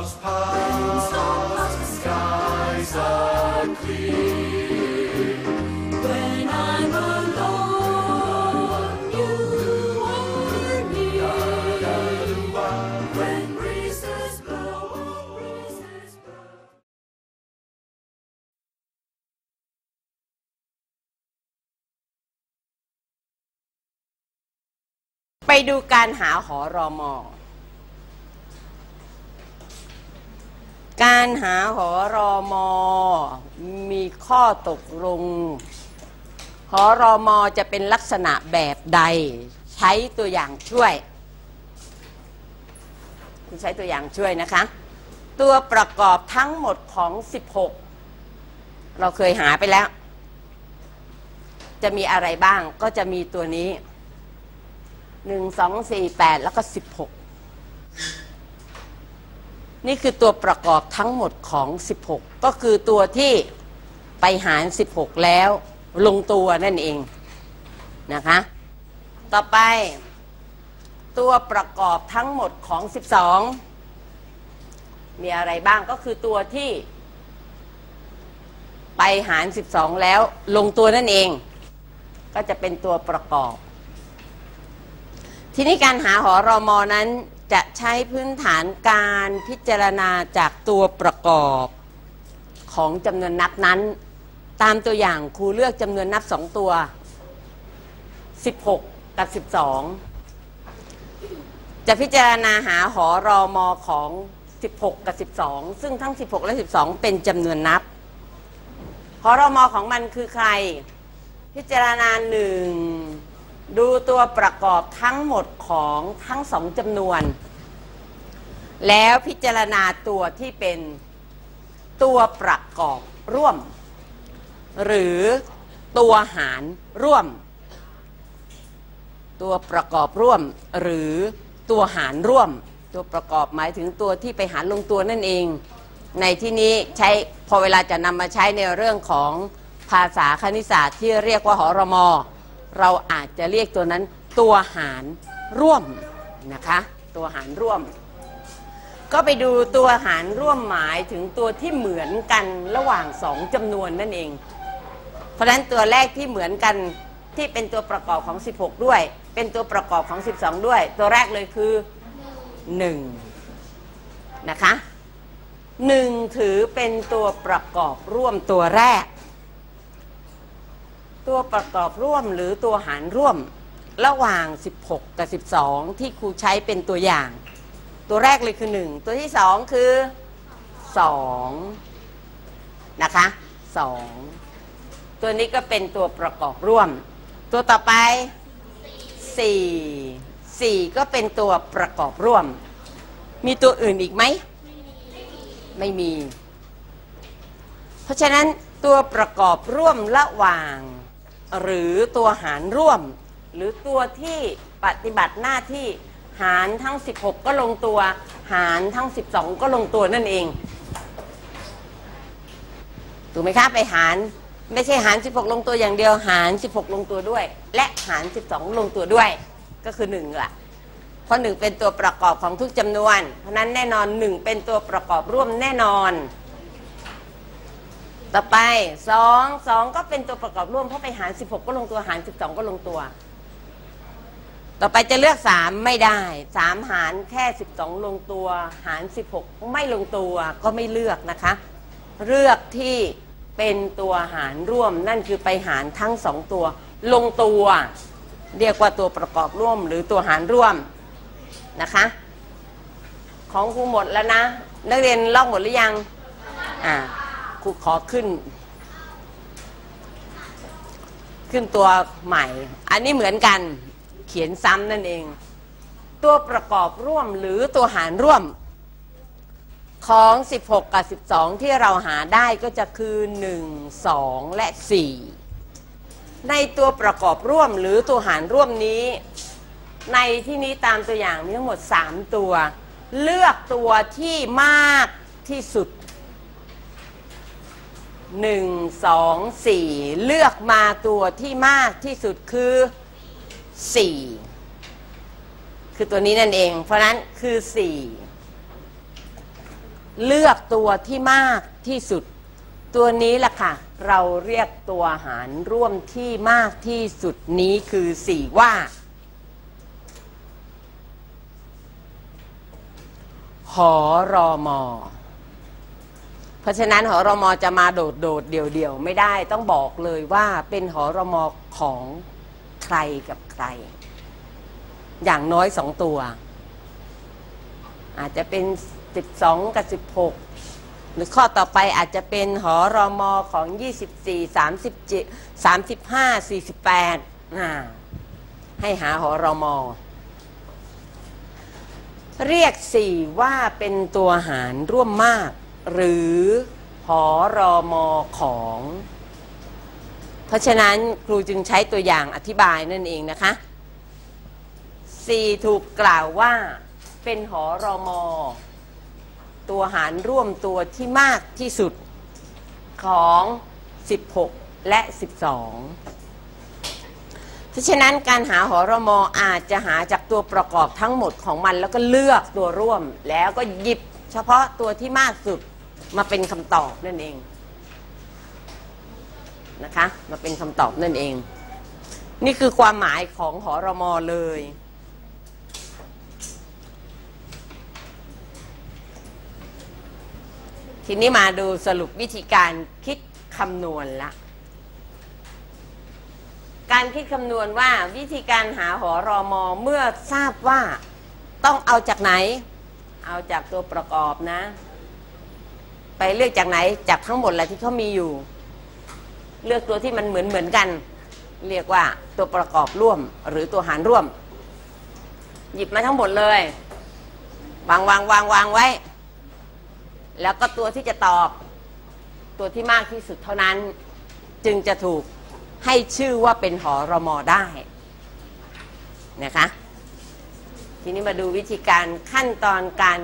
clouds pass, the skies are clear. When I'm alone, you are near. When breezes blow, breezes blow. ไปดูการหาหอรอมอ การหาหอรอมอมีข้อตกลง หอรอมอจะเป็นลักษณะแบบใด ใช้ตัวอย่างช่วย คุณใช้ตัวอย่างช่วยนะคะ ตัวประกอบทั้งหมดของ 16 เราเคยหาไปแล้ว จะมีอะไรบ้างก็จะมีตัวนี้หนึ่งสองสี่แปดแล้วก็สิบหก นี่คือตัวประกอบทั้งหมดของสิบหกก็คือตัวที่ไปหารสิบหกแล้ว ลงตัวนั่นเองนะคะ ต่อไป ตัวประกอบทั้งหมดของสิบสองมีอะไรบ้างก็คือตัวที่ไปหารสิบสองแล้วลงตัวนั่นเอง ก็จะเป็นตัวประกอบ ทีนี้การหาหอรอมอนั้น จะใช้พื้นฐานการพิจารณาจากตัวประกอบของจำนวนนับนั้น ตามตัวอย่างครูเลือกจำนวนนับสองตัว 16 กับ 12 จะพิจารณาหาหอรอมอของ 16 กับ 12 ซึ่งทั้ง 16 และ 12 เป็นจำนวนนับ หอรอมอของมันคือใคร พิจารณาหนึ่งดูตัวประกอบทั้งหมดของทั้งสองจำนวน แล้วพิจารณาตัวที่เป็นตัวประกอบร่วม หรือตัวหารร่วม ตัวประกอบร่วม หรือตัวหารร่วม ตัวประกอบหมายถึงตัวที่ไปหารลงตัวนั่นเอง ในที่นี้ใช้พอเวลาจะนำมาใช้ในเรื่องของภาษาคณิตศาสตร์ที่เรียกว่าหอรมอเราอาจจะเรียกตัวนั้นตัวหารร่วมนะคะ ตัวหารร่วม ก็ไปดูตัวหารร่วมหมายถึงตัวที่เหมือนกันระหว่างสองจำนวนนั่นเอง เพราะฉะนั้นตัวแรกที่เหมือนกันที่เป็นตัวประกอบของ 16 ด้วย เป็นตัวประกอบของ 12 ด้วย ตัวแรกเลยคือ 1 นะคะ 1 ถือเป็นตัวประกอบร่วมตัวแรก ตัวประกอบร่วมหรือตัวหารร่วมระหว่าง 16 กับ 12 ที่ครูใช้เป็นตัวอย่าง ตัวแรกเลยคือ 1 ตัวที่ 2 คือ 2 นะคะ 2 ตัวนี้ก็เป็นตัวประกอบร่วม ตัวต่อไป 4 4 ก็เป็นตัวประกอบร่วม มีตัวอื่นอีกไหม ไม่มี เพราะฉะนั้นตัวประกอบร่วมระหว่าง หรือตัวหารร่วม หรือตัวที่ปฏิบัติหน้าที่ หารทั้ง 16 ก็ลงตัว หารทั้ง 12 ก็ลงตัวนั่นเอง ถูกไหมคะไปหารไม่ใช่หาร 16 ลงตัวอย่างเดียว หาร 16 ลงตัวด้วย และหาร 12 ลงตัวด้วย ก็คือ1ล่ะเพราะ1เป็นตัวประกอบของทุกจำนวน เพราะนั้นแน่นอน 1 เป็นตัวประกอบร่วมแน่นอน ต่อไป 2 2 ก็เป็นตัวประกอบร่วมเพราะไปหาร 16 ก็ลงตัวหาร 12 ก็ลงตัว ต่อไปจะเลือก 3 ไม่ได้ 3 หารแค่ 12 ลงตัว หาร 16 ไม่ลงตัวก็ไม่เลือกนะคะ เลือกที่เป็นตัวหารร่วมนั่นคือไปหารทั้งสองตัว ลงตัว เรียกว่าตัวประกอบร่วมหรือตัวหารร่วมนะคะ ของครูหมดแล้วนะ นักเรียนลอกหมดหรือยังอ่าครูขอขึ้น ขึ้นตัวใหม่ อันนี้เหมือนกัน เขียนซ้ำนั่นเอง ตัวประกอบร่วมหรือตัวหารร่วมของ 16 กับ 12 ที่เราหาได้ก็จะคือ 1 2 และ 4 ในตัวประกอบร่วมหรือตัวหารร่วมนี้ ในที่นี้ตามตัวอย่างมีทั้งหมด 3 ตัว เลือกตัวที่มากที่สุด 1 2 4 เลือกมาตัวที่มากที่สุดคือ 4 คือตัวนี้นั่นเอง เพราะนั้นคือ 4 เลือกตัวที่มากที่สุด ตัวนี้แหละค่ะ เราเรียกตัวหารร่วมที่มากที่สุดนี้คือสี่ว่า หอรอมอเพราะฉะนั้นหอรมอจะมาโดดโดดเดี่ยวเดี่ยวไม่ได้ ต้องบอกเลยว่าเป็นหอรมอของ รกับใคร อย่างน้อยสองตัว อาจจะเป็นสิบสองกับสิบหกหรือข้อต่อไปอาจจะเป็นหอรอมอของยี่สิบสี่สามสิบเจ็ดสามสิบห้าสี่สิบแปดให้หาหอรอมอ เรียกสี่ว่าเป็นตัวหารร่วมมาก หรือหอรอมอของ เพราะฉะนั้นครูจึงใช้ตัวอย่างอธิบายนั่นเองนะคะสี่ถูกกล่าวว่าเป็นหอรอมอ ตัวหารร่วมตัวที่มากที่สุดของ 16 และ 12 เพราะฉะนั้นการหาหอรอมออาจจะหาจากตัวประกอบทั้งหมดของมัน แล้วก็เลือกตัวร่วมแล้วก็หยิบเฉพาะตัวที่มากสุดมาเป็นคำตอบนั่นเอง นะคะ มาเป็นคำตอบนั่นเอง นี่คือความหมายของหอรมอเลย ทีนี้มาดูสรุปวิธีการคิดคำนวณละการคิดคำนวณว่าวิธีการหาหอรอมอเมื่อทราบว่าต้องเอาจากไหน เอาจากตัวประกอบนะ ไปเลือกจากไหนจากทั้งหมดแหละที่เขามีอยู่ เลือกตัวที่มันเหมือนเหมือนกัน เรียกว่าตัวประกอบร่วมหรือตัวหารร่วม หยิบมาทั้งหมดเลยวางวางวางวางไว้ แล้วก็ตัวที่จะตอบ ตัวที่มากที่สุดเท่านั้น จึงจะถูกให้ชื่อว่าเป็นหอรมอได้นะคะทีนี้มาดูวิธีการขั้นตอนการ